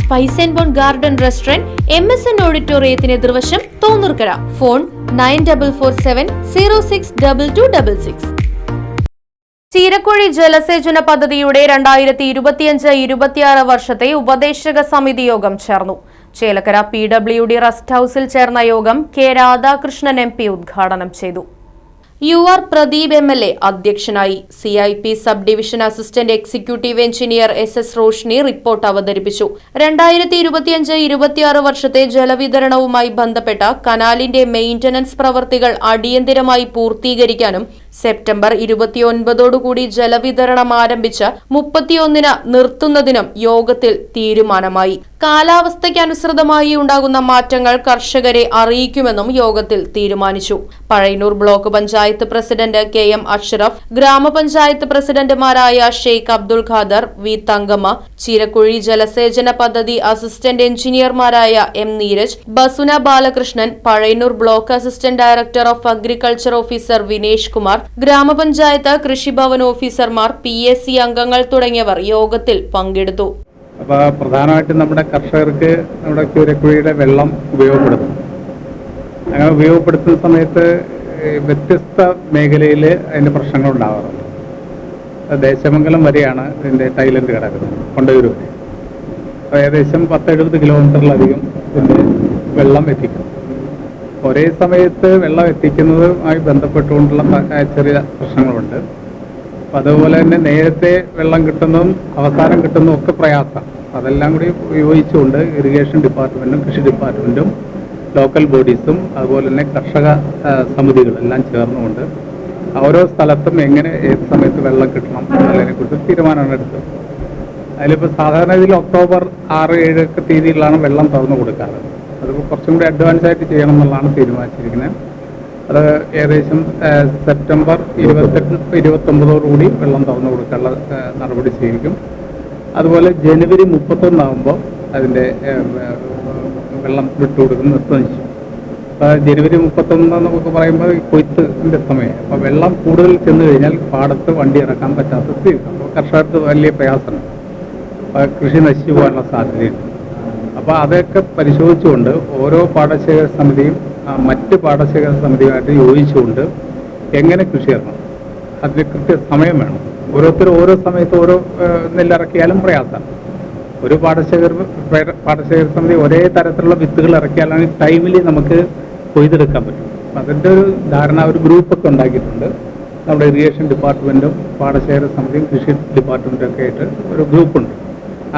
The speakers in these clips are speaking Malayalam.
Spice and bone garden restaurant M S N ഓഡിറ്റോറിയത്തിന് എതിർവശം Thonnurkkara. Phone nine double four seven zero six double two double six. Cheerakuzhi ജലസേചന പദ്ധതിയുടെ രണ്ടായിരത്തി ഇരുപത്തിയഞ്ച് ഇരുപത്തിയാറ് വർഷത്തെ ഉപദേശക സമിതി യോഗം ചേർന്നു. Chelakkara P W D rest ഹൌസിൽ ചേർന്ന യോഗം കെ രാധാകൃഷ്ണൻ എം പി ഉദ്ഘാടനം ചെയ്തു. U R Pradeep M L A അധ്യക്ഷനായി. C I P sub division assistant executive engineer S S Roshni report അവതരിപ്പിച്ചു. രണ്ടായിരത്തി ഇരുപത്തിയഞ്ച് ഇരുപത്തിയാറ് വർഷത്തെ ജലവിതരണവുമായി ബന്ധപ്പെട്ട കനാലിന്റെ മെയിന്റനൻസ് പ്രവൃത്തികൾ അടിയന്തിരമായി പൂർത്തീകരിക്കാനും സെപ്റ്റംബർ ഇരുപത്തിയൊൻപതോടുകൂടി ജലവിതരണം ആരംഭിച്ച് മുപ്പത്തിയൊന്നിന് നിർത്തുന്നതിനും യോഗത്തിൽ തീരുമാനമായി. കാലാവസ്ഥയ്ക്കനുസൃതമായി ഉണ്ടാകുന്ന മാറ്റങ്ങൾ കർഷകരെ അറിയിക്കുമെന്നും യോഗത്തിൽ തീരുമാനിച്ചു. Pazhayannur block panchayat president K M Ashraf ഗ്രാമപഞ്ചായത്ത് പ്രസിഡന്റുമാരായ ഷെയ്ഖ് അബ്ദുൾ ഖാദർ വി തങ്കമ്മ ചീരക്കുഴി ജലസേചന പദ്ധതി assistant എഞ്ചിനീയർമാരായ M Neeraj Basuna Balakrishnan Pazhayannur block assistant director of agriculture officer Vinesh Kumar ഗ്രാമപഞ്ചായത്ത് കൃഷിഭവൻ ഓഫീസർമാർ പി എസ് സി അംഗങ്ങൾ തുടങ്ങിയവർ യോഗത്തിൽ പങ്കെടുത്തു. അപ്പോൾ പ്രധാനമായിട്ടും നമ്മുടെ കർഷകർക്ക് നമ്മുടെ ചൂരക്കുഴിയുടെ വെള്ളം ഉപയോഗപ്പെടുത്തും. അങ്ങനെ ഉപയോഗപ്പെടുത്തുന്ന സമയത്ത് വ്യത്യസ്ത മേഖലയിൽ അതിന്റെ പ്രശ്നങ്ങൾ ഉണ്ടാവാറുണ്ട് അത് ദേശമംഗലം വരെയാണ് ഇതിന്റെ ടൈലൻഡ് കിടക്കുന്നത് കൊണ്ടുവരു വരെ. ഏകദേശം പത്തെഴുപത് കിലോമീറ്ററിലധികം ഇതിന്റെ വെള്ളം എത്തിക്കും. ഒരേ സമയത്ത് വെള്ളം എത്തിക്കുന്നതുമായി ബന്ധപ്പെട്ടുകൊണ്ടുള്ള ചെറിയ പ്രശ്നങ്ങളുണ്ട്. അപ്പം അതുപോലെ തന്നെ നേരത്തെ വെള്ളം കിട്ടുന്നതും അവസാനം കിട്ടുന്നതും ഒക്കെ പ്രയാസം. അതെല്ലാം കൂടി ഉപയോഗിച്ചുകൊണ്ട് ഇറിഗേഷൻ ഡിപ്പാർട്ട്മെന്റും കൃഷി ഡിപ്പാർട്ട്മെന്റും ലോക്കൽ ബോഡീസും അതുപോലെ തന്നെ കർഷക സമിതികളെല്ലാം ചേർന്നുകൊണ്ട് ഓരോ സ്ഥലത്തും എങ്ങനെ ഏത് സമയത്ത് വെള്ളം കിട്ടണം എന്നതിനെ കുറിച്ച് തീരുമാനമാണ് എടുത്തത്. അതിലിപ്പോൾ സാധാരണ ഇതിൽ ഒക്ടോബർ ആറ് ഏഴൊക്കെ തീയതിയിലാണ് വെള്ളം തുറന്നു കൊടുക്കാറ്. അതിപ്പോൾ കുറച്ചും കൂടി അഡ്വാൻസ് ആയിട്ട് ചെയ്യണം എന്നുള്ളതാണ് തീരുമാനിച്ചിരിക്കുന്നത്. അത് ഏകദേശം സെപ്റ്റംബർ ഇരുപത്തെട്ട് ഇരുപത്തൊമ്പതോടുകൂടി വെള്ളം തുറന്നു കൊടുക്കാനുള്ള നടപടി സ്വീകരിക്കും. അതുപോലെ ജനുവരി മുപ്പത്തൊന്നാകുമ്പോൾ അതിന്റെ വെള്ളം വിട്ടുകൊടുക്കുന്ന നിർത്തുകയും ചെയ്യും അപ്പോൾ ജനുവരി മുപ്പത്തൊന്ന് നമുക്ക് പറയുമ്പോൾ ഈ കൊയ്ത്തിന്റെ സമയം. അപ്പോൾ വെള്ളം കൂടുതൽ ചെന്ന് കഴിഞ്ഞാൽ പാടത്ത് വണ്ടി ഇറക്കാൻ പറ്റാത്ത സ്ഥിതി. അപ്പോൾ കർഷകർക്ക് വലിയ പ്രയാസമാണ്. അപ്പോൾ കൃഷി നശിച്ചു പോകാനുള്ള സാധ്യതയുണ്ട്. അപ്പോൾ അതൊക്കെ പരിശോധിച്ചുകൊണ്ട് ഓരോ പാടശേഖര സമിതിയും മറ്റ് പാടശേഖര സമിതിയുമായിട്ട് യോജിച്ചുകൊണ്ട് എങ്ങനെ കൃഷി ഇറങ്ങണം അതിന് കൃത്യ സമയം വേണം. ഓരോരുത്തരും ഓരോ സമയത്ത് ഓരോ നെല്ലിറക്കിയാലും പ്രയാസമാണ്. ഒരു പാടശേഖര പാടശേഖര സമിതി ഒരേ തരത്തിലുള്ള വിത്തുകൾ ഇറക്കിയാലാണ് ടൈമിൽ നമുക്ക് കൊയ്തെടുക്കാൻ പറ്റും. അതിന്റെ ഒരു ധാരണ ഒരു ഗ്രൂപ്പൊക്കെ ഉണ്ടാക്കിയിട്ടുണ്ട്. നമ്മുടെ ഇറിഗേഷൻ ഡിപ്പാർട്ട്മെന്റും പാടശേഖര സമിതിയും കൃഷി ഡിപ്പാർട്ട്മെന്റും ഒക്കെ ആയിട്ട് ഒരു ഗ്രൂപ്പുണ്ട്.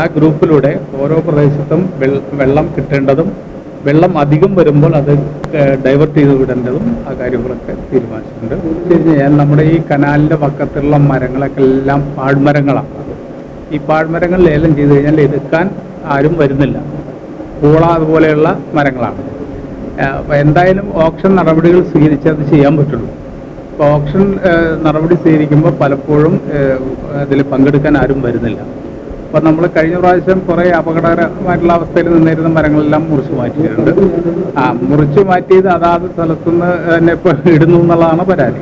ആ ഗ്രൂപ്പിലൂടെ ഓരോ പ്രദേശത്തും വെള്ളം കിട്ടേണ്ടതും വെള്ളം അധികം വരുമ്പോൾ അത് ഡൈവേർട്ട് ചെയ്ത് വിടേണ്ടതും ആ കാര്യങ്ങളൊക്കെ തീരുമാനിച്ചിട്ടുണ്ട്. ഞാൻ നമ്മുടെ ഈ കനാലിന്റെ പക്കത്തുള്ള മരങ്ങളൊക്കെ എല്ലാം പാഴ്മരങ്ങളാണ്. ഈ പാഴ്മരങ്ങൾ ലേലം ചെയ്ത് കഴിഞ്ഞാൽ എടുക്കാൻ ആരും വരുന്നില്ല. പൂള അതുപോലെയുള്ള മരങ്ങളാണ്. എന്തായാലും ഓപ്ഷൻ നടപടികൾ സ്വീകരിച്ച് അത് ചെയ്യാൻ പറ്റുള്ളൂ. അപ്പോൾ ഓപ്ഷൻ നടപടി സ്വീകരിക്കുമ്പോൾ പലപ്പോഴും അതിൽ പങ്കെടുക്കാൻ ആരും വരുന്നില്ല. അപ്പോൾ നമ്മൾ കഴിഞ്ഞ പ്രാവശ്യം കുറെ അപകടകരമായിട്ടുള്ള അവസ്ഥയിൽ നിന്നിരുന്ന മരങ്ങളെല്ലാം മുറിച്ച് മാറ്റിയിട്ടുണ്ട്. ആ മുറിച്ച് മാറ്റിയത് അതാത് സ്ഥലത്തുനിന്ന് തന്നെ ഇപ്പൊ ഇടുന്നു എന്നുള്ളതാണ് പരാതി.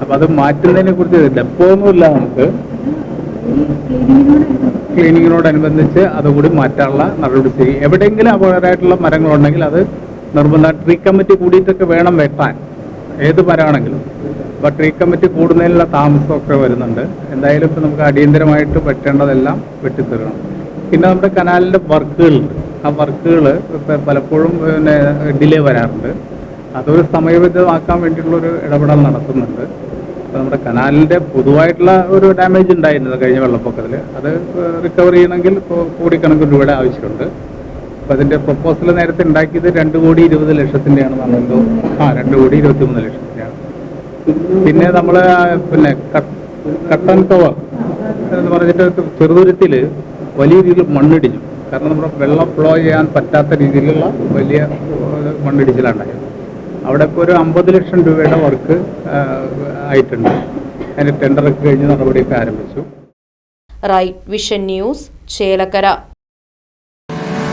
അപ്പൊ അത് മാറ്റുന്നതിനെ കുറിച്ച് ഡെപ്പോന്നുമില്ല നമുക്ക്. ക്ലീനിങ്ങിനോടനുബന്ധിച്ച് അതുകൂടി മാറ്റാനുള്ള നടപടി ചെയ്യും എവിടെയെങ്കിലും അപകടമായിട്ടുള്ള മരങ്ങളുണ്ടെങ്കിൽ അത് നിർബന്ധ ട്രീ കമ്മിറ്റി കൂടിയിട്ടൊക്കെ വേണം വെട്ടാൻ. ഏത് മരമാണെങ്കിലും. അപ്പോൾ ട്രീ കമ്മിറ്റി കൂടുന്നതിനുള്ള താമസമൊക്കെ വരുന്നുണ്ട്. എന്തായാലും ഇപ്പോൾ നമുക്ക് അടിയന്തരമായിട്ട് വെട്ടേണ്ടതെല്ലാം വെട്ടിത്തീർക്കണം പിന്നെ നമ്മുടെ കനാലിന്റെ വർക്കുകളുണ്ട് ആ വർക്കുകൾ പലപ്പോഴും പിന്നെ ഡിലേ വരാറുണ്ട്. അതൊരു സമയബന്ധിതമാക്കാൻ വേണ്ടിയിട്ടുള്ളൊരു ഇടപെടൽ നടത്തുന്നുണ്ട്. അപ്പോൾ നമ്മുടെ കനാലിന്റെ പൊതുവായിട്ടുള്ള ഒരു ഡാമേജ് ഉണ്ടായിരുന്നത് കഴിഞ്ഞ വെള്ളപ്പൊക്കത്തിൽ അത് റിക്കവർ ചെയ്യണമെങ്കിൽ ഇപ്പോൾ കോടിക്കണക്കിന് രൂപയുടെ ആവശ്യമുണ്ട്. അപ്പോൾ അതിന്റെ പ്രപ്പോസൽ നേരത്തെ ഉണ്ടാക്കിയത് രണ്ട് കോടി ഇരുപത് ലക്ഷത്തിന്റെയാണ് നമ്മളെന്തോ ആ രണ്ട് കോടി ഇരുപത്തി മൂന്ന് ലക്ഷത്തിന്റെയാണ്. പിന്നെ നമ്മളെ പിന്നെ കട്ടൻ കവർ എന്ന് പറഞ്ഞിട്ട് ചെറുതുരുത്തിൽ വലിയ രീതിയിൽ മണ്ണിടിഞ്ഞു. കാരണം നമ്മുടെ വെള്ളം ഫ്ലോ ചെയ്യാൻ പറ്റാത്ത രീതിയിലുള്ള വലിയ മണ്ണിടിച്ചിലുണ്ടായത് അവിടെ ഇപ്പോൾ ഒരു അമ്പത് ലക്ഷം രൂപയുടെ വർക്ക് ആയിട്ടുണ്ട്. അതിന് ടെൻഡറൊക്കെ കഴിഞ്ഞ് നടപടിയൊക്കെ ആരംഭിച്ചു. Right vision news Chelakkara.